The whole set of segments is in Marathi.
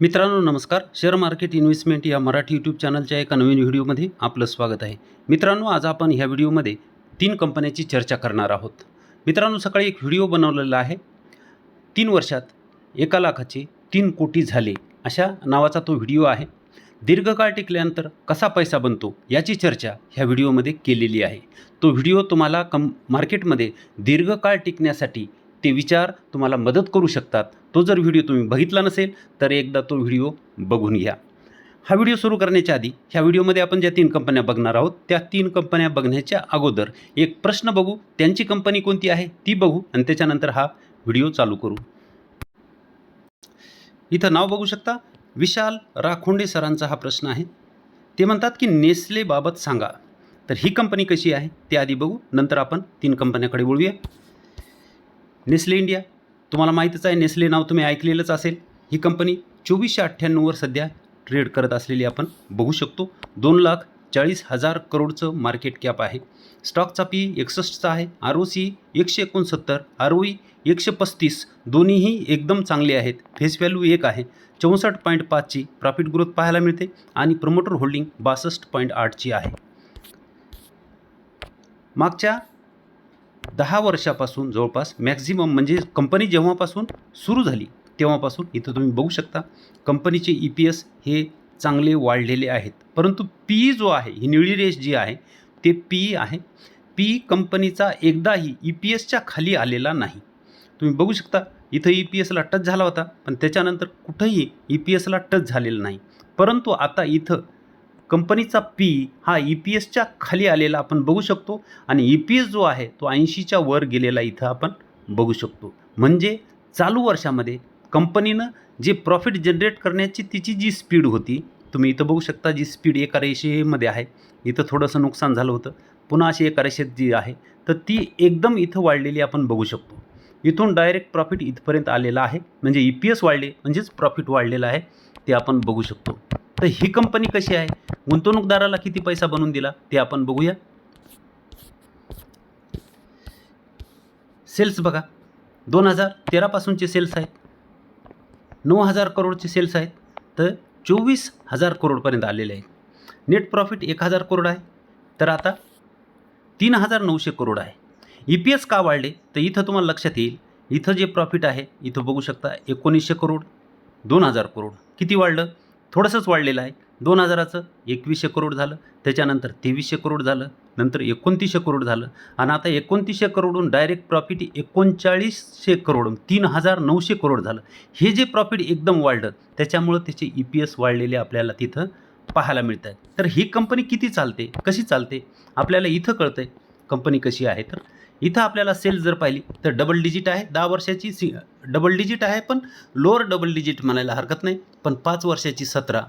मित्रांनो नमस्कार. शेअर मार्केट इन्व्हेस्टमेंट या मराठी यूट्यूब चॅनलच्या एका नवीन व्हिडिओमध्ये आपलं स्वागत आहे. मित्रांनो आज आपण ह्या व्हिडिओमध्ये तीन कंपन्याची चर्चा करणार आहोत. मित्रांनो सकाळी एक व्हिडिओ बनवलेला आहे. तीन वर्षात एका लाखाचे तीन कोटी झाले अशा नावाचा तो व्हिडिओ आहे. दीर्घकाळ टिकल्यानंतर कसा पैसा बनतो याची चर्चा ह्या व्हिडिओमध्ये केलेली आहे. तो व्हिडिओ तुम्हाला कम मार्केटमध्ये दीर्घकाळ टिकण्यासाठी ते विचार तुम्हाला मदत करू शकतात. तो जर व्हिडिओ तुम्ही बघितला नसेल तर एकदा तो व्हिडिओ बघून घ्या. हा व्हिडिओ सुरू करण्याच्या आधी ह्या व्हिडिओमध्ये आपण ज्या तीन कंपन्या बघणार आहोत त्या तीन कंपन्या बघण्याच्या अगोदर एक प्रश्न बघू त्यांची कंपनी कोणती आहे ती बघू आणि त्याच्यानंतर हा व्हिडिओ चालू करू. इथं नाव बघू शकता विशाल राखोंडे सरांचा हा प्रश्न आहे. ते म्हणतात की नेस्लेबाबत सांगा. तर ही कंपनी कशी आहे ते आधी बघू नंतर आपण तीन कंपन्याकडे वळूया. Nestle India. तुम्हाला माहीतच आहे नेस्ले नाव तुम्ही ऐकलेलंच असेल. ही कंपनी चोवीसशे अठ्ठ्याण्णववर सध्या ट्रेड करत असलेली आपण बघू शकतो. दोन लाख चाळीस हजार करोडचं मार्केट कॅप आहे. स्टॉकचा पी एकसष्टचा आहे आर ओ सी एकशे एकोणसत्तर आर ओ ई एकशे पस्तीस दोन्हीही एकदम चांगले आहेत. फेस व्हॅल्यू एक आहे चौसष्ट पॉईंट पाचची प्रॉफिट ग्रोथ पाहायला मिळते आणि प्रमोटर होल्डिंग बासष्ट पॉईंट आठची आहे. मागच्या दहा वर्षापासून जवळपास मॅक्झिमम म्हणजे कंपनी जेव्हापासून सुरू झाली तेव्हापासून इथं तुम्ही बघू शकता. कंपनीचे ई पी एस हे चांगले वाढलेले आहेत. परंतु पी जो आहे ही निळी रेष जी आहे ते पी आहे. पी कंपनीचा एकदाही ई पी एसच्या खाली आलेला नाही. तुम्ही बघू शकता इथं ई पी एसला टच झाला होता पण त्याच्यानंतर कुठंही ई पी एसला टच झालेला नाही. परंतु आता इथं कंपनीचा पी हा ई पी एसच्या खाली आलेला आपण बघू शकतो. आणि ई पी एस जो आहे तो ऐंशीच्या वर गेलेला इथं आपण बघू शकतो. म्हणजे चालू वर्षामध्ये कंपनीनं जे प्रॉफिट जनरेट करण्याची तिची जी स्पीड होती तुम्ही इथं बघू शकता जी स्पीड एका रेषेमध्ये आहे. इथं थोडंसं नुकसान झालं होतं. पुन्हा अशी एका रेषेत जी आहे तर ती एकदम इथं वाढलेली आपण बघू शकतो. इथून डायरेक्ट प्रॉफिट इथपर्यंत आलेलं आहे. म्हणजे ई पी एस वाढले म्हणजेच प्रॉफिट वाढलेलं आहे ते आपण बघू शकतो. तर ही कंपनी कशी आहे? गुंतवणूकदाराला किती पैसा बनवून दिला? ते आपण बघूया. सेल्स बघा. दोन हजार तेरापासूनचे सेल्स आहेत. नऊ हजार करोडचे सेल्स आहेत. तर चोवीस हजार करोडपर्यंत आलेले आहेत. नेट प्रॉफिट एक हजार करोड आहे. तर आता तीन हजार नऊशे करोड आहे. ई पी एस का वाढले? तर इथं तुम्हाला लक्षात येईल. इथं जे प्रॉफिट आहे इथं बघू शकता एकोणीसशे करोड दोन हजार करोड. किती वाढलं? थोडंसंच वाढलेलं आहे. दोन हजाराचं एकवीसशे करोड झालं. त्याच्यानंतर तेवीसशे करोड झालं. नंतर एकोणतीसशे करोड झालं. आणि आता एकोणतीसशे करोडून डायरेक्ट प्रॉफिट एकोणचाळीसशे करोड तीन हजार नऊशे करोड झालं. हे जे प्रॉफिट एकदम वाढलं त्याच्यामुळं त्याचे ई पी एस वाढलेले आपल्याला तिथं पाहायला मिळत आहे तर ही कंपनी किती चालते? कशी चालते? आपल्याला इथं कळतं आहे कंपनी कशी आहे तर इथं आपल्याला सेल्स जर पाहिली तर डबल डिजिट आहे. दहा वर्षाची सी डबल डिजिट आहे पण लोअर डबल डिजिट म्हणायला हरकत नाही. पण पाच वर्षाची सतरा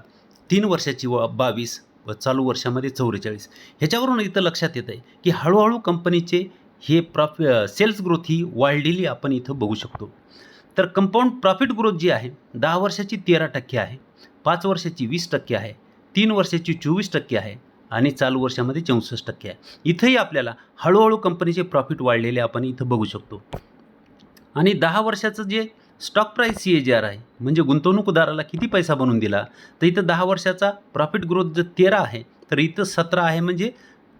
तीन वर्षाची व बावीस व चालू वर्षामध्ये चौवेचाळीस. ह्याच्यावरून इथं लक्षात येतं आहे की हळूहळू कंपनीचे हे प्रॉफ सेल्स ग्रोथ ही वाढलेली आपण इथं बघू शकतो. तर कंपाऊंड प्रॉफिट ग्रोथ जी आहे दहा वर्षाची तेरा टक्के आहे पाच वर्षाची वीस टक्के आहे तीन वर्षाची चोवीस टक्के आहे आणि चालू वर्षामध्ये चौसष्ट टक्के आहे. इथंही आपल्याला हळूहळू कंपनीचे प्रॉफिट वाढलेले आपण इथं बघू शकतो. आणि दहा वर्षाचं जे stock price C A G R आहे म्हणजे गुंतवणूकदाराला किती पैसा बनवून दिला तर इथं दहा वर्षाचा प्रॉफिट ग्रोथ जर तेरा आहे तर इथं सतरा आहे म्हणजे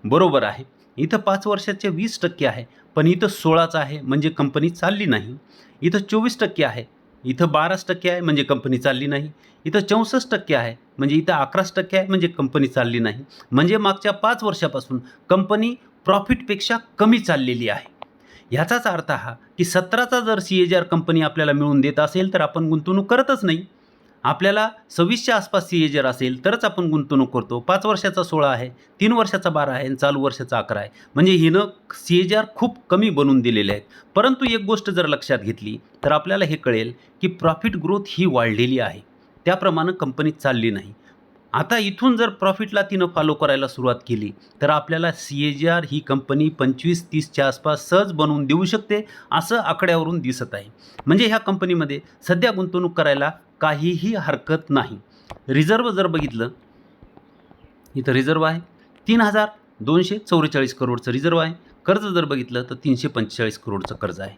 बरोबर आहे. इथं पाच वर्षाचे वीस टक्के आहे पण इथं सोळाच आहे म्हणजे कंपनी चालली नाही. इथं चोवीस टक्के आहे इथं बाराच टक्के आहे म्हणजे कंपनी चालली नाही. इथं चौसष्ट टक्के आहे म्हणजे इथं अकराच टक्के आहे म्हणजे कंपनी चालली नाही. म्हणजे मागच्या पाच वर्षापासून कंपनी प्रॉफिटपेक्षा कमी चाललेली आहे. ह्याचाच अर्थ हा की सतराचा जर C A G R company आपल्याला मिळून देत असेल तर आपण गुंतवणूक करतच नाही. आपल्याला सव्वीसच्या आसपास सी ए जर असेल तरच आपण गुंतवणूक करतो. पाच वर्षाचा सोळा आहे तीन वर्षाचा बारा आहे आणि चालू वर्षाचा अकरा आहे. म्हणजे हिनं सी ए जी आर खूप कमी बनवून दिलेले आहेत. परंतु एक गोष्ट जर लक्षात घेतली तर आपल्याला हे कळेल की प्रॉफिट ग्रोथ ही वाढलेली आहे. त्याप्रमाणे कंपनी चालली नाही. आता इथून जर प्रॉफिटला तिनं फॉलो करायला सुरुवात केली तर आपल्याला सी ए जी आर ही कंपनी पंचवीस तीसच्या आसपास सहज बनवून देऊ शकते असं आकड्यावरून दिसत आहे. म्हणजे ह्या कंपनीमध्ये सध्या गुंतवणूक करायला काहीही हरकत नाही. रिझर्व जर बघितलं इथं रिझर्व आहे. तीन हजार दोनशे चौवेचाळीस करोडचं रिझर्व आहे. कर्ज जर बघितलं तर तीनशे पंचेचाळीस करोडचं कर्ज आहे.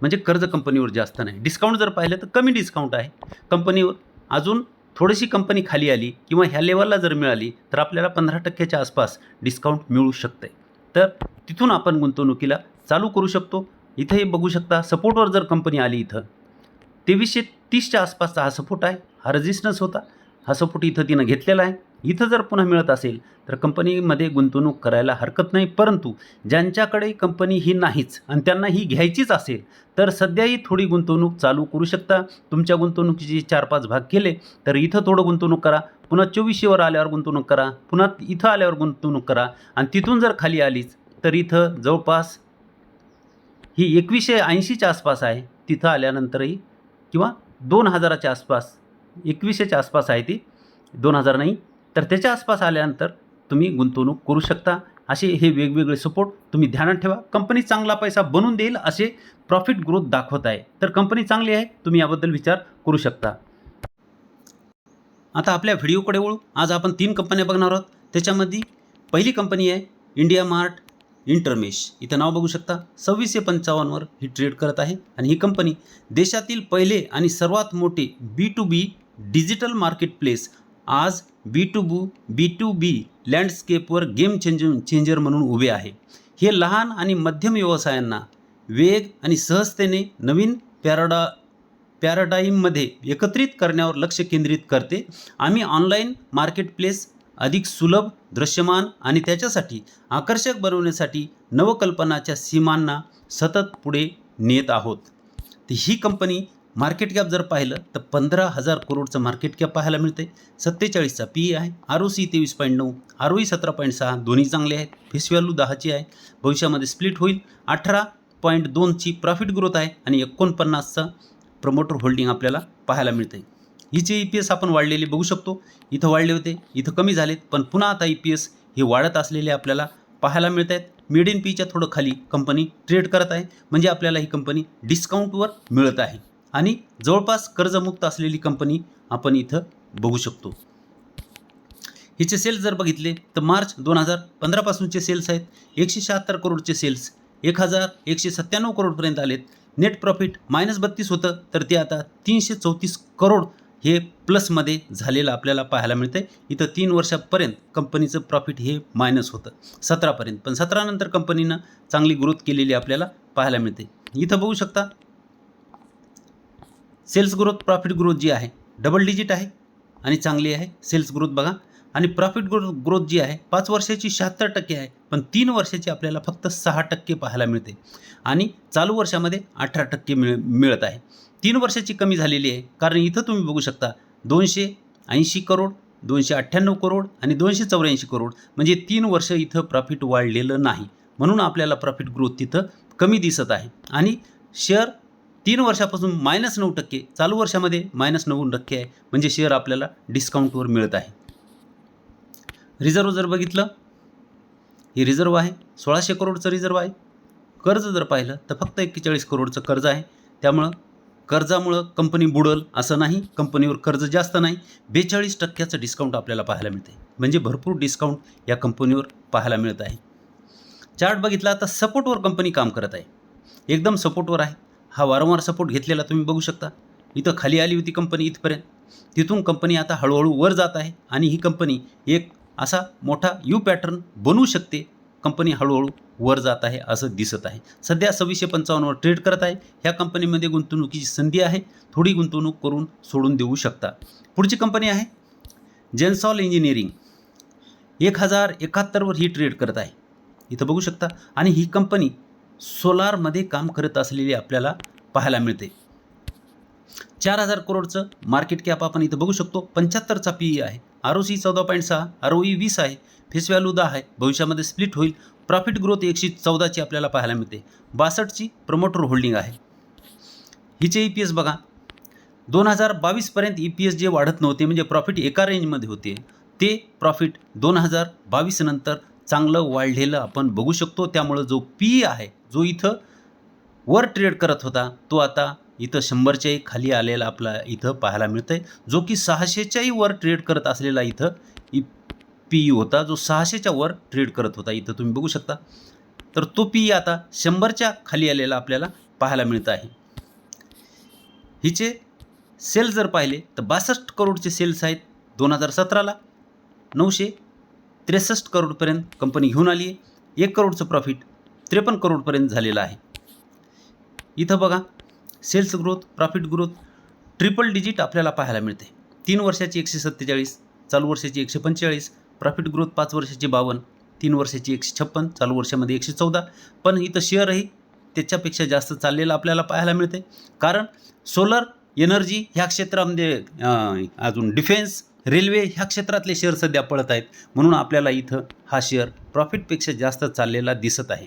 म्हणजे कर्ज कंपनीवर जास्त नाही. डिस्काउंट जर पाहिलं तर कमी डिस्काउंट आहे. कंपनीवर अजून थोडीशी कंपनी खाली आली किंवा ह्या लेवलला जर मिळाली तर आपल्याला पंधरा टक्क्याच्या आसपास डिस्काउंट मिळू शकते. तर तिथून आपण गुंतवणुकीला चालू करू शकतो. इथंही बघू शकता सपोर्टवर जर कंपनी आली इथं तेवीसशे तीसच्या आसपासचा हा सपोर्ट आहे. हा रजिस्टन्स होता. हा सपोर्ट इथं तिनं घेतलेला आहे. इथं जर पुन्हा मिळत असेल तर कंपनीमध्ये गुंतवणूक करायला हरकत नाही. परंतु ज्यांच्याकडे कंपनी ही नाहीच आणि त्यांना ही घ्यायचीच असेल तर सध्याही थोडी गुंतवणूक चालू करू शकता. तुमच्या गुंतवणुकीचे चार पाच भाग केले तर इथं थोडं गुंतवणूक करा. पुन्हा चोवीसशेवर आल्यावर गुंतवणूक करा. पुन्हा इथं आल्यावर गुंतवणूक करा. आणि तिथून जर खाली आलीच तर इथं जवळपास ही एकवीसशे ऐंशीच्या आसपास आहे. तिथं आल्यानंतरही किंवा दोन हजाराच्या आसपास एकवीसशेच्या आसपास आहे ती. दोन हजार नाही तर त्याच्या आसपास आल्यानंतर तुम्ही गुंतवणूक करू शकता. असे हे वेगवेगळे सपोर्ट तुम्ही ध्यानात ठेवा. कंपनी चांगला पैसा बनवून देईल असे प्रॉफिट ग्रोथ दाखवत आहे. तर कंपनी चांगली आहे तुम्ही याबद्दल विचार करू शकता. आता आपल्या व्हिडिओकडे वळू. आज आपण तीन कंपन्या बघणार आहोत. त्याच्यामध्ये पहिली कंपनी आहे इंडिया मार्ट इंटरमेश. इथं नाव बघू शकता सव्वीसशे पंचावन्नवर ही ट्रेड करत आहे. आणि ही कंपनी देशातील पहिले आणि सर्वात मोठे B to B digital market place आज बी टू बू बी टू बी लँडस्केपवर गेम चेंज चेंजर म्हणून उभे आहे. हे लहान आणि मध्यम व्यवसायांना वेग आणि सहजतेने नवीन पॅराडा पॅराडाईममध्ये एकत्रित करण्यावर लक्ष केंद्रित करते. आम्ही ऑनलाईन मार्केट प्लेस अधिक सुलभ दृश्यमान आणि त्याच्यासाठी आकर्षक बनवण्यासाठी नवकल्पनाच्या सीमांना सतत पुढे नेत आहोत. तर ही कंपनी मार्केट कॅप जर पाहिलं तर पंधरा हजार करोडचं मार्केट कॅप पाहायला मिळते सत्तेचाळीसचा पी आहे. आर ओ सी तेवीस पॉईंट नऊ आर ओ ई सतरा पॉईंट सहा दोन्ही चांगले आहेत. फेस व्हॅल्यू दहाची आहे. भविष्यामध्ये स्प्लिट होईल. अठरा पॉईंट दोनची प्रॉफिट ग्रोथ आहे आणि एकोणपन्नासचा प्रमोटर होल्डिंग आपल्याला पाहायला मिळते हिचे ई पी एस आपण वाढलेले बघू शकतो. इथं वाढले होते इथं कमी झालेत पण पुन्हा आता ई पी एस हे वाढत असलेले आपल्याला पाहायला मिळत आहेत मिड इन पीच्या थोडं खाली कंपनी ट्रेड करत आहे. म्हणजे आपल्याला ही कंपनी डिस्काउंटवर मिळत आहे. आणि जवळपास कर्जमुक्त असलेली कंपनी आपण इथं बघू शकतो. हिचे सेल्स जर बघितले तर मार्च दोन हजार पंधरापासूनचे सेल्स आहेत. एकशे शहात्तर करोडचे सेल्स एक हजार एकशे सत्त्याण्णव करोडपर्यंत आलेत. नेट प्रॉफिट मायनस बत्तीस होतं तर ते आता तीनशे चौतीस करोड हे प्लसमध्ये झालेलं आपल्याला पाहायला मिळते इथं तीन वर्षापर्यंत कंपनीचं प्रॉफिट हे मायनस होतं. सतरापर्यंत. पण सतरानंतर कंपनीनं चांगली ग्रोथ केलेली आपल्याला पाहायला मिळते इथं बघू शकता सेल्स ग्रोथ प्रॉफिट ग्रोथ जी आहे डबल डिजिट आहे आणि चांगली आहे सेल्स ग्रोथ बघा. आणि प्रॉफिट ग्रोथ ग्रोथ जी आहे पाच वर्षाची शहात्तर टक्के आहे पण तीन वर्षाची आपल्याला फक्त सहा टक्के पाहायला मिळते आणि चालू वर्षामध्ये अठरा टक्के मिळ मिळत आहे. तीन वर्षाची कमी झालेली आहे. कारण इथं तुम्ही बघू शकता दोनशे ऐंशी करोड दोनशे अठ्ठ्याण्णव करोड आणि दोनशे चौऱ्याऐंशी करोड. म्हणजे तीन वर्ष इथं प्रॉफिट वाढलेलं नाही. म्हणून आपल्याला प्रॉफिट ग्रोथ तिथं कमी दिसत आहे. आणि शेअर तीन वर्षापासून मायनस नऊ टक्के चालू वर्षामध्ये मायनस नऊ टक्के आहे. म्हणजे शेअर आपल्याला डिस्काउंटवर मिळत आहे. रिझर्व जर बघितलं ही रिझर्व आहे. सोळाशे करोडचं रिझर्व आहे. कर्ज जर पाहिलं तर फक्त एक्केचाळीस करोडचं कर्ज आहे. त्यामुळं कर्जामुळं कंपनी बुडल असं नाही कंपनीवर कर्ज जास्त नाही बेचाळीस टक्क्याचं डिस्काउंट आपल्याला पाहायला मिळते म्हणजे भरपूर डिस्काउंट या कंपनीवर पाहायला मिळत आहे. चार्ट बघितला तर सपोर्टवर कंपनी काम करत आहे. एकदम सपोर्टवर आहे. हा वारंवार सपोर्ट घेतलेला तुम्ही बघू शकता. इथं खाली आली होती कंपनी इथपर्यंत. तिथून कंपनी आता हळूहळू वर जात आहे आणि ही कंपनी एक असा मोठा यू पॅटर्न बनवू शकते कंपनी हळूहळू वर जात आहे असं दिसत आहे. सध्या सव्वीसशे पंचावन्नवर ट्रेड करत आहे. ह्या कंपनीमध्ये गुंतवणुकीची संधी आहे. थोडी गुंतवणूक करून सोडून देऊ शकता. पुढची कंपनी आहे. जेन्सॉल इंजिनिअरिंग एक हजार एकाहत्तरवर ही ट्रेड करत आहे. इथं बघू शकता. आणि ही कंपनी सोलारमध्ये काम करत असलेली आपल्याला पाहायला मिळते. चार हजार करोडचं मार्केट कॅप आपण इथं बघू शकतो. पंच्याहत्तरचा पी ई आहे. आर ओ सी चौदा पॉईंट सहा आर ओ ई वीस आहे. फेस व्हॅल्यू दहा आहे. भविष्यामध्ये स्प्लिट होईल. प्रॉफिट ग्रोथ एकशे चौदाची आपल्याला पाहायला मिळते. बासष्टची प्रमोटर होल्डिंग आहे. हिचे ई पी एस बघा. दोन हजार बावीसपर्यंत ई पी एस जे वाढत नव्हते म्हणजे प्रॉफिट एका रेंजमध्ये होते ते प्रॉफिट दोन हजार बावीस नंतर चांगलं वाढलेलं आपण बघू शकतो. त्यामुळं जो पी आहे जो इथं वर ट्रेड करत होता तो आता इथं शंभरच्याही खाली आलेला आपला इथं पाहायला मिळतं आहे जो की सहाशेच्याही वर ट्रेड करत असलेला इथं ई पी ई होता जो सहाशेच्या वर ट्रेड करत होता. इथं तुम्ही बघू शकता. तर तो पी ई आता शंभरच्या खाली आलेला आपल्याला पाहायला मिळत आहे. हिचे सेल्स जर पाहिले तर बासष्ट करोडचे सेल्स आहेत दोन हजार सतराला. नऊशे त्रेसष्ट करोडपर्यंत कंपनी घेऊन आली आहे. एक करोडचं प्रॉफिट त्रेपन्न करोडपर्यंत झालेलं आहे. इथं बघा sales growth profit growth triple digit आपल्याला पाहायला मिळते. तीन वर्षाची एकशे सत्तेचाळीस चालू वर्षाची एकशे पंचेचाळीस प्रॉफिट ग्रोथ पाच वर्षाची बावन्न तीन वर्षाची एकशे छप्पन चालू वर्षामध्ये एकशे चौदा. पण इथं शेअरही त्याच्यापेक्षा जास्त चाललेलं आपल्याला पाहायला मिळते कारण सोलर एनर्जी ह्या क्षेत्रामध्ये अजून डिफेन्स रेल्वे ह्या क्षेत्रातले शेअर सध्या पळत आहेत. म्हणून आपल्याला इथं हा शेअर प्रॉफिटपेक्षा जास्त चाललेला दिसत आहे.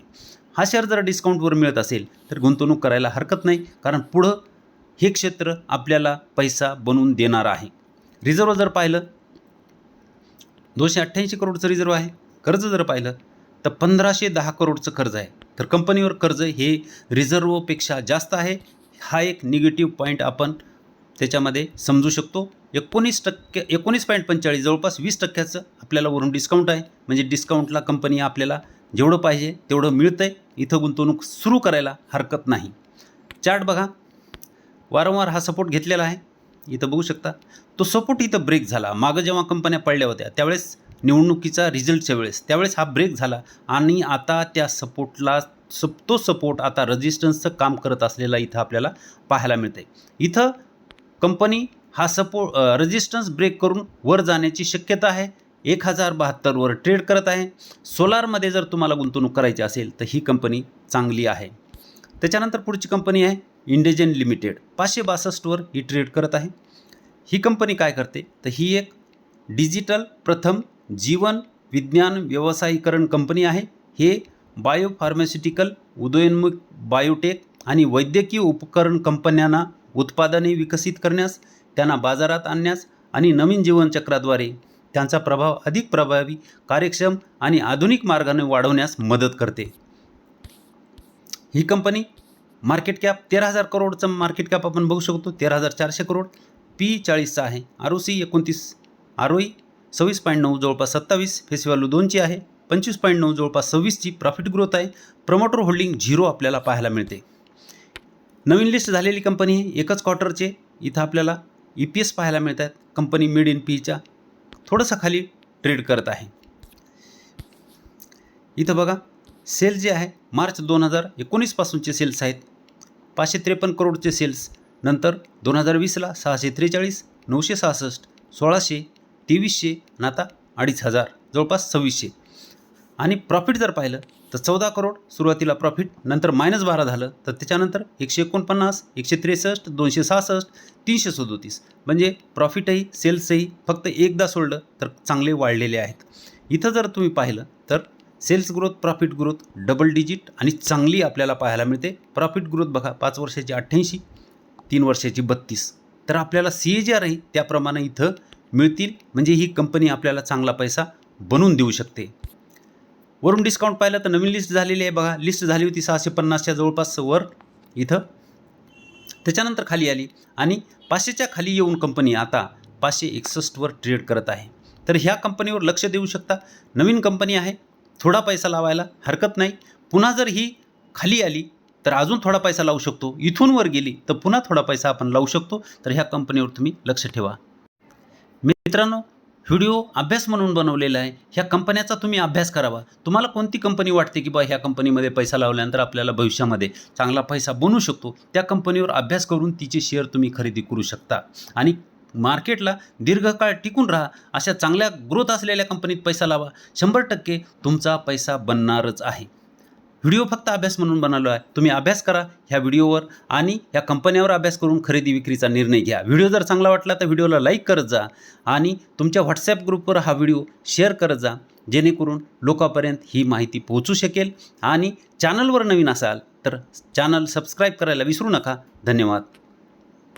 हा शेअर जर डिस्काउंटवर मिळत असेल तर गुंतवणूक करायला हरकत नाही. कारण पुढं हे क्षेत्र आपल्याला पैसा बनवून देणार आहे. रिझर्व जर पाहिलं दोनशे अठ्ठ्याऐंशी करोडचं रिझर्व आहे. कर्ज जर पाहिलं तर पंधराशे दहा करोडचं कर्ज आहे. तर कंपनीवर कर्ज हे रिझर्वपेक्षा जास्त आहे. हा एक निगेटिव्ह पॉईंट आपण त्याच्यामध्ये समजू शकतो. एकोणीस टक्के एकोणीस पॉईंट पंचेचाळीस जवळपास वीस टक्क्याचं आपल्याला वरून डिस्काउंट आहे. म्हणजे डिस्काउंटला कंपनी आपल्याला जेवढं पाहिजे तेवढं मिळतं आहे इथं गुंतवणूक सुरू करायला हरकत नाही. चार्ट बघा. वारंवार हा सपोर्ट घेतलेला आहे. इथं बघू शकता. तो सपोर्ट इथं ब्रेक झाला. मागं जेव्हा कंपन्या पडल्या होत्या त्यावेळेस निवडणुकीचा रिझल्टच्या वेळेस त्यावेळेस हा ब्रेक झाला. आणि आता त्या सपोर्टला सप तो सपोर्ट आता रजिस्टन्सचं काम करत असलेला इथं आपल्याला पाहायला मिळते इथं कंपनी हा सपो रजिस्टन्स ब्रेक करून वर जाण्याची शक्यता आहे. एक हजार बहात्तरवर ट्रेड करत आहे. सोलारमध्ये जर तुम्हाला गुंतवणूक करायची असेल तर ही कंपनी चांगली आहे. त्याच्यानंतर पुढची कंपनी आहे. इंडेजन लिमिटेड पाचशे बासष्टवर ही ट्रेड करत आहे. ही कंपनी काय करते? तर ही एक डिजिटल प्रथम जीवन विज्ञान व्यवसायीकरण कंपनी आहे. हे बायोफार्मास्युटिकल उदयोन्मुख बायोटेक आणि वैद्यकीय उपकरण कंपन्यांना उत्पादने विकसित करण्यास त्यांना बाजारात आणण्यास आणि नवीन जीवनचक्राद्वारे त्यांचा प्रभाव अधिक प्रभावी कार्यक्षम आणि आधुनिक मार्गाने वाढवण्यास मदत करते. ही कंपनी मार्केट कॅप तेरा हजार करोडचं मार्केट कॅप आपण बघू शकतो. तेरा हजार चारशे करोड. पी चाळीसचा आहे. आर ओ सी एकोणतीस. आर ओ ई सव्वीस पॉईंट नऊ जवळपास सत्तावीस. फेस व्हॅल्यू दोनची आहे. पंचवीस पॉईंट नऊ जवळपास सव्वीसची. प्रॉफिट ग्रोथ आहे. प्रमोटर होल्डिंग झिरो आपल्याला पाहायला मिळते. नवीन लिस्ट झालेली कंपनी आहे एकच क्वार्टरचे इथं आपल्याला ई पी एस पाहायला मिळत आहेत कंपनी मिड इन पीच्या थोडंसं खाली ट्रेड करत आहे. इथं बघा. सेल जे आहे मार्च दोन हजार एकोणीसपासूनचे सेल्स आहेत. पाचशे त्रेपन्न करोडचे सेल्स. नंतर दोन हजार वीसला सहाशे त्रेचाळीस नऊशे सहासष्ट सोळाशे तेवीसशे आणि आता अडीच हजार जवळपास सव्वीसशे. आणि प्रॉफिट जर पाहिलं तर चौदा करोड सुरुवातीला प्रॉफिट नंतर मायनस बारा झालं तर त्याच्यानंतर एकशे एकोणपन्नास एकशे त्रेसष्ट दोनशे सहासष्ट तीनशे सदोतीस. म्हणजे प्रॉफिटही सेल्सही फक्त एकदा सोडलं तर चांगले वाढलेले आहेत. इथं जर तुम्ही पाहिलं sales growth profit growth double digit आणि चांगली आपल्याला पाहायला मिळते. प्रॉफिट ग्रोथ बघा पाच वर्षाची अठ्ठ्याऐंशी तीन वर्षाची बत्तीस. तर आपल्याला सी ए जी आर आहे त्याप्रमाणे इथं मिळतील. म्हणजे ही कंपनी आपल्याला चांगला पैसा बनवून देऊ शकते. वरून डिस्काउंट पाहिलं तर नवीन लिस्ट झालेली आहे बघा. लिस्ट झाली होती सहाशे पन्नासच्या जवळपास वर इथं. त्याच्यानंतर खाली आली. आणि पाचशेच्या खाली येऊन कंपनी आता पाचशे एकसष्टवर ट्रेड करत आहे. तर ह्या कंपनीवर लक्ष देऊ शकता. नवीन कंपनी आहे. थोडा पैसा लावायला हरकत नाही. पुन्हा जर ही खाली आली तर अजून थोडा पैसा लावू शकतो. इथून वर गेली तर पुन्हा थोडा पैसा आपण लावू शकतो. तर ह्या कंपनीवर तुम्ही लक्ष ठेवा. मित्रांनो व्हिडिओ अभ्यास म्हणून बनवलेला आहे. ह्या कंपन्याचा तुम्ही अभ्यास करावा. तुम्हाला कोणती कंपनी वाटते की बा ह्या कंपनीमध्ये पैसा लावल्यानंतर आपल्याला भविष्यामध्ये चांगला पैसा बनवू शकतो? त्या कंपनीवर अभ्यास करून तिचे शेअर तुम्ही खरेदी करू शकता. आणि मार्केटला दीर्घकाळ टिकून राहा. अशा चांगल्या ग्रोथ असलेल्या कंपनीत पैसा लावा. शंभर टक्के तुमचा पैसा बनणारच आहे. व्हिडिओ फक्त अभ्यास म्हणून बनवलो आहे. तुम्ही अभ्यास करा ह्या व्हिडिओवर आणि ह्या कंपन्यावर अभ्यास करून खरेदी विक्रीचा निर्णय घ्या. व्हिडिओ जर चांगला वाटला तर व्हिडिओला लाईक करत जा आणि तुमच्या व्हॉट्सॲप ग्रुपवर हा व्हिडिओ शेअर करत जा जेणेकरून लोकांपर्यंत ही माहिती पोहोचू शकेल. आणि चॅनलवर नवीन असाल तर चॅनल सबस्क्राईब करायला विसरू नका. धन्यवाद.